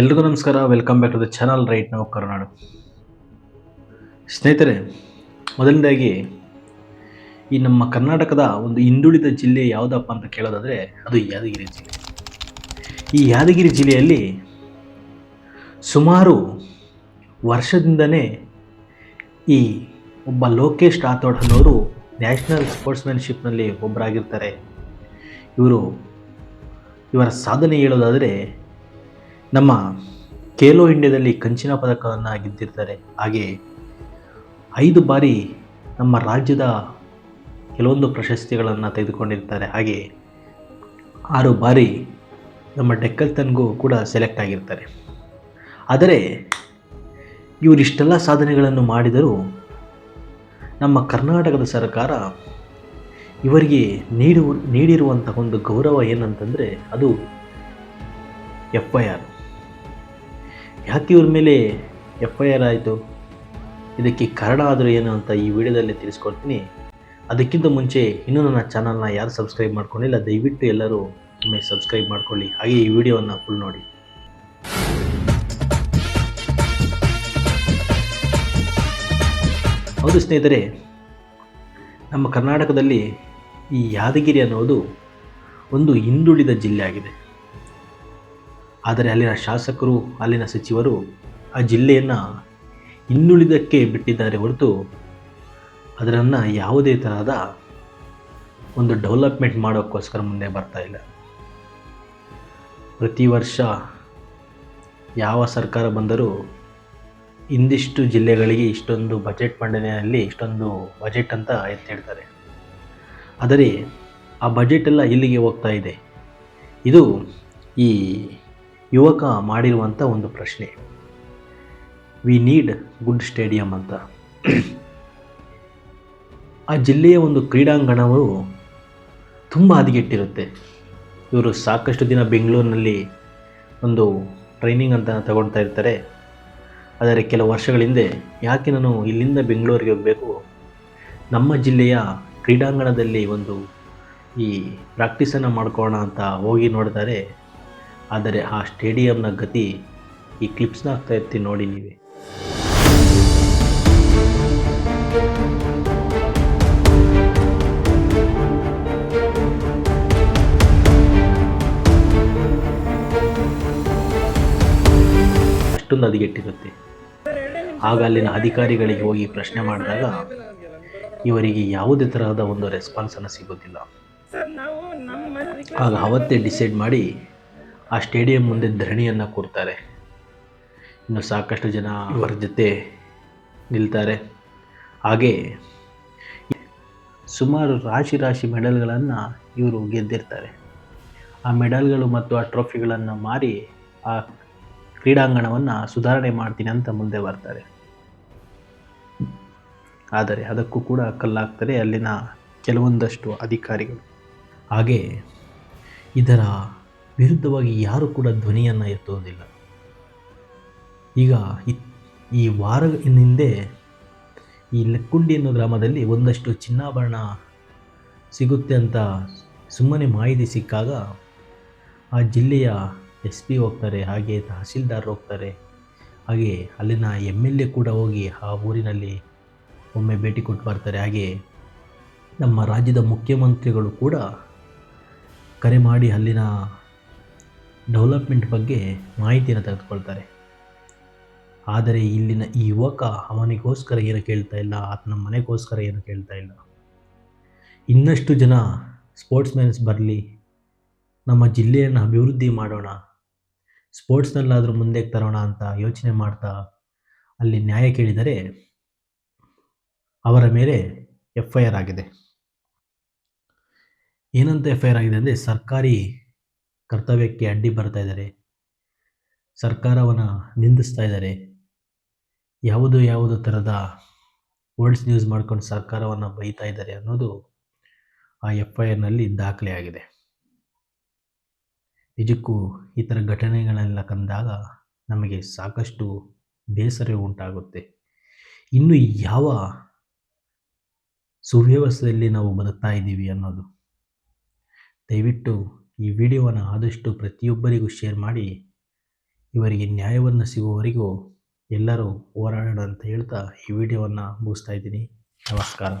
ಎಲ್ರಿಗೂ ನಮಸ್ಕಾರ. Welcome back to the channel right ನಾವು ಕರುನಾಡು ಸ್ನೇಹಿತರೆ, ಮೊದಲನೇದಾಗಿ ಈ ನಮ್ಮ ಕರ್ನಾಟಕದ ಒಂದು ಹಿಂದುಳಿದ ಜಿಲ್ಲೆ ಯಾವುದಪ್ಪ ಅಂತ ಕೇಳೋದಾದರೆ ಅದು ಯಾದಗಿರಿ ಜಿಲ್ಲೆ. ಈ ಯಾದಗಿರಿ ಜಿಲ್ಲೆಯಲ್ಲಿ ಸುಮಾರು ವರ್ಷದಿಂದನೇ ಈ ಒಬ್ಬ ಲೋಕೇಶ್ ರಾಥೋಡ್ ಅನ್ನೋರು ನ್ಯಾಷನಲ್ ಸ್ಪೋರ್ಟ್ಸ್ಮ್ಯಾನ್ಶಿಪ್ನಲ್ಲಿ ಒಬ್ಬರಾಗಿರ್ತಾರೆ ಇವರು ಇವರ ಸಾಧನೆ ಹೇಳೋದಾದರೆ ನಮ್ಮ ಖೇಲೋ ಇಂಡಿಯಾದಲ್ಲಿ ಕಂಚಿನ ಪದಕವನ್ನು ಗೆದ್ದಿರ್ತಾರೆ. ಹಾಗೆ ಐದು ಬಾರಿ ನಮ್ಮ ರಾಜ್ಯದ ಕೆಲವೊಂದು ಪ್ರಶಸ್ತಿಗಳನ್ನು ತೆಗೆದುಕೊಂಡಿರ್ತಾರೆ. ಹಾಗೆ ಆರು ಬಾರಿ ನಮ್ಮ ಡೆಕ್ಕಲ್ತನ್ಗೂ ಕೂಡ ಸೆಲೆಕ್ಟ್ ಆಗಿರ್ತಾರೆ. ಆದರೆ ಇವರಿಷ್ಟೆಲ್ಲ ಸಾಧನೆಗಳನ್ನು ಮಾಡಿದರೂ ನಮ್ಮ ಕರ್ನಾಟಕದ ಸರ್ಕಾರ ಇವರಿಗೆ ನೀಡುವ, ನೀಡಿರುವಂತಹ ಒಂದು ಗೌರವ ಏನಂತಂದರೆ ಅದು ಎಫ್ ಐ ಆರ್ ಯಾಕೆ ಇವ್ರ ಮೇಲೆ ಎಫ್ ಐ ಆರ್ ಆಯಿತು? ಇದಕ್ಕೆ ಕಾರಣ ಆದರೂ ಏನು ಅಂತ ಈ ವಿಡಿಯೋದಲ್ಲಿ ತಿಳಿಸ್ಕೊಡ್ತೀನಿ. ಅದಕ್ಕಿಂತ ಮುಂಚೆ ಇನ್ನೂ ನನ್ನ ಚಾನಲ್ನ ಯಾರು ಸಬ್ಸ್ಕ್ರೈಬ್ ಮಾಡ್ಕೊಂಡಿಲ್ಲ, ದಯವಿಟ್ಟು ಎಲ್ಲರೂ ಒಮ್ಮೆ ಸಬ್ಸ್ಕ್ರೈಬ್ ಮಾಡ್ಕೊಳ್ಳಿ. ಹಾಗೆ ಈ ವಿಡಿಯೋವನ್ನು ಫುಲ್ ನೋಡಿ. ಹೌದು ಸ್ನೇಹಿತರೆ, ನಮ್ಮ ಕರ್ನಾಟಕದಲ್ಲಿ ಈ ಯಾದಗಿರಿ ಅನ್ನೋದು ಒಂದು ಹಿಂದುಳಿದ ಜಿಲ್ಲೆ ಆಗಿದೆ. ಆದರೆ ಅಲ್ಲಿನ ಶಾಸಕರು, ಅಲ್ಲಿನ ಸಚಿವರು ಆ ಜಿಲ್ಲೆಯನ್ನು ಇನ್ನುಳಿದಕ್ಕೆ ಬಿಟ್ಟಿದ್ದಾರೆ ಹೊರತು ಅದರನ್ನು ಯಾವುದೇ ತರಹದ ಒಂದು ಡೆವಲಪ್ಮೆಂಟ್ ಮಾಡೋಕ್ಕೋಸ್ಕರ ಮುಂದೆ ಬರ್ತಾ ಇಲ್ಲ. ಪ್ರತಿ ವರ್ಷ ಯಾವ ಸರ್ಕಾರ ಬಂದರೂ ಇಂದಿಷ್ಟು ಜಿಲ್ಲೆಗಳಿಗೆ ಇಷ್ಟೊಂದು ಬಜೆಟ್ ಮಂಡನೆಯಲ್ಲಿ ಇಷ್ಟೊಂದು ಬಜೆಟ್ ಅಂತ ಎತ್ತಿಡ್ತಾರೆ. ಆದರೆ ಆ ಬಜೆಟ್ ಎಲ್ಲ ಇಲ್ಲಿಗೆ ಹೋಗ್ತಾ ಇದೆ. ಇದು ಈ ಯುವಕ ಮಾಡಿರುವಂಥ ಒಂದು ಪ್ರಶ್ನೆ. ವಿ ನೀಡ್ ಗುಡ್ ಸ್ಟೇಡಿಯಂ ಅಂತ. ಆ ಜಿಲ್ಲೆಯ ಒಂದು ಕ್ರೀಡಾಂಗಣವು ತುಂಬ ಹದಗೆಟ್ಟಿರುತ್ತೆ. ಇವರು ಸಾಕಷ್ಟು ದಿನ ಬೆಂಗಳೂರಿನಲ್ಲಿ ಒಂದು ಟ್ರೈನಿಂಗ್ ಅಂತ ತಗೊಳ್ತಾ ಇರ್ತಾರೆ. ಆದರೆ ಕೆಲವು ವರ್ಷಗಳ ಹಿಂದೆ ಯಾಕೆ ನಾನು ಇಲ್ಲಿಂದ ಬೆಂಗಳೂರಿಗೆ ಹೋಗಬೇಕು? ನಮ್ಮ ಜಿಲ್ಲೆಯ ಕ್ರೀಡಾಂಗಣದಲ್ಲಿ ಒಂದು ಈ ಪ್ರಾಕ್ಟೀಸನ್ನು ಮಾಡ್ಕೊಳ್ಳೋಣ ಅಂತ ಹೋಗಿ ನೋಡ್ತಾರೆ. ಆದರೆ ಆ ಸ್ಟೇಡಿಯಂನ ಗತಿ ಈ ಕ್ಲಿಪ್ಸ್ನ ಆಗ್ತಾ ಇರ್ತೀನಿ ನೋಡಿ ನೀವೇ. ಅಷ್ಟೊಂದು ಹದಗೆಟ್ಟಿರುತ್ತೆ. ಆಗ ಅಲ್ಲಿನ ಅಧಿಕಾರಿಗಳಿಗೆ ಹೋಗಿ ಪ್ರಶ್ನೆ ಮಾಡಿದಾಗ ಇವರಿಗೆ ಯಾವುದೇ ತರಹದ ಒಂದು ರೆಸ್ಪಾನ್ಸನ್ನು ಸಿಗೋದಿಲ್ಲ. ಆಗ ಅವತ್ತೇ ಡಿಸೈಡ್ ಮಾಡಿ ಆ ಸ್ಟೇಡಿಯಂ ಮುಂದೆ ಧರಣಿಯನ್ನು ಕೂರ್ತಾರೆ. ಇನ್ನು ಸಾಕಷ್ಟು ಜನ ಅವರ ಜೊತೆ ನಿಲ್ತಾರೆ. ಹಾಗೆ ಸುಮಾರು ರಾಶಿ ರಾಶಿ ಮೆಡಲ್ಗಳನ್ನು ಇವರು ಗೆದ್ದಿರ್ತಾರೆ. ಆ ಮೆಡಲ್ಗಳು ಮತ್ತು ಆ ಟ್ರೋಫಿಗಳನ್ನು ಮಾರಿ ಆ ಕ್ರೀಡಾಂಗಣವನ್ನು ಸುಧಾರಣೆ ಮಾಡ್ತೀನಿ ಅಂತ ಮುಂದೆ ಬರ್ತಾರೆ. ಆದರೆ ಅದಕ್ಕೂ ಕೂಡ ಕಲ್ಲಾಗ್ತಾರೆ ಅಲ್ಲಿನ ಕೆಲವೊಂದಷ್ಟು ಅಧಿಕಾರಿಗಳು. ಹಾಗೆ ಇದರ ವಿರುದ್ಧವಾಗಿ ಯಾರೂ ಕೂಡ ಧ್ವನಿಯನ್ನು ಎತ್ತುವುದಿಲ್ಲ. ಈಗ ಈ ವಾರ ಹಿಂದೆ ಈ ಲೆಕ್ಕುಂಡಿ ಅನ್ನೋ ಗ್ರಾಮದಲ್ಲಿ ಒಂದಷ್ಟು ಚಿನ್ನಾಭರಣ ಸಿಗುತ್ತೆ ಅಂತ ಸುಮ್ಮನೆ ಮಾಹಿತಿ ಸಿಕ್ಕಾಗ ಆ ಜಿಲ್ಲೆಯ ಎಸ್ ಪಿ ಹೋಗ್ತಾರೆ, ಹಾಗೆ ತಹಸೀಲ್ದಾರ್ ಹೋಗ್ತಾರೆ, ಹಾಗೆ ಅಲ್ಲಿನ ಎಂ ಎಲ್ ಎ ಕೂಡ ಹೋಗಿ ಆ ಊರಿನಲ್ಲಿ ಒಮ್ಮೆ ಭೇಟಿ ಕೊಟ್ಟು ಬರ್ತಾರೆ. ಹಾಗೆ ನಮ್ಮ ರಾಜ್ಯದ ಮುಖ್ಯಮಂತ್ರಿಗಳು ಕೂಡ ಕರೆ ಮಾಡಿ ಅಲ್ಲಿನ ಡೆವಲಪ್ಮೆಂಟ್ ಬಗ್ಗೆ ಮಾಹಿತಿಯನ್ನು ತೆಗೆದುಕೊಳ್ತಾರೆ. ಆದರೆ ಇಲ್ಲಿನ ಈ ಯುವಕ ಅವನಿಗೋಸ್ಕರ ಏನು ಕೇಳ್ತಾ ಇಲ್ಲ, ಆತನ ಮನೆಗೋಸ್ಕರ ಏನು ಕೇಳ್ತಾ ಇಲ್ಲ. ಇನ್ನಷ್ಟು ಜನ ಸ್ಪೋರ್ಟ್ಸ್ಮ್ಯಾನ್ಸ್ ಬರಲಿ, ನಮ್ಮ ಜಿಲ್ಲೆಯನ್ನು ಅಭಿವೃದ್ಧಿ ಮಾಡೋಣ, ಸ್ಪೋರ್ಟ್ಸ್ನಲ್ಲಾದರೂ ಮುಂದೆ ತರೋಣ ಅಂತ ಯೋಚನೆ ಮಾಡ್ತಾ ಅಲ್ಲಿ ನ್ಯಾಯ ಕೇಳಿದರೆ ಅವರ ಮೇಲೆ ಎಫ್ ಐ ಆರ್ ಆಗಿದೆ. ಏನಂತ ಎಫ್ ಐ ಆರ್ ಆಗಿದೆ ಅಂದರೆ ಸರ್ಕಾರಿ ಕರ್ತವ್ಯಕ್ಕೆ ಅಡ್ಡಿ ಬರ್ತಾ ಇದ್ದಾರೆ. ಸರ್ಕಾರವನ್ನು ನಿಂದಿಸ್ತಾ ಇದ್ದಾರೆ. ಯಾವುದು ಯಾವುದು ಥರದ ವರ್ಡ್ಸ್ ಯೂಸ್ ಮಾಡ್ಕೊಂಡು ಸರ್ಕಾರವನ್ನು ಬೈತಾ ಇದ್ದಾರೆ ಅನ್ನೋದು ಆ ಎಫ್ ಐ ಆರ್ನಲ್ಲಿ ದಾಖಲೆ ಆಗಿದೆ ನಿಜಕ್ಕೂ ಈ ಥರ ಘಟನೆಗಳೆಲ್ಲ ಕಂದಾಗ ನಮಗೆ ಸಾಕಷ್ಟು ಬೇಸರ ಉಂಟಾಗುತ್ತೆ. ಇನ್ನು ಯಾವ ಸುವ್ಯವಸ್ಥೆಯಲ್ಲಿ ನಾವು ಬದುಕ್ತಾ ಇದ್ದೀವಿ ಅನ್ನೋದು. ದಯವಿಟ್ಟು ಈ ವಿಡಿಯೋವನ್ನು ಆದಷ್ಟು ಪ್ರತಿಯೊಬ್ಬರಿಗೂ ಶೇರ್ ಮಾಡಿ, ಇವರಿಗೆ ನ್ಯಾಯವನ್ನು ಸಿಗುವವರೆಗೂ ಎಲ್ಲರೂ ಹೋರಾಡೋಣ ಅಂತ ಹೇಳ್ತಾ ಈ ವಿಡಿಯೋವನ್ನು ಮುಗಿಸ್ತಾ ಇದ್ದೀನಿ. ನಮಸ್ಕಾರ.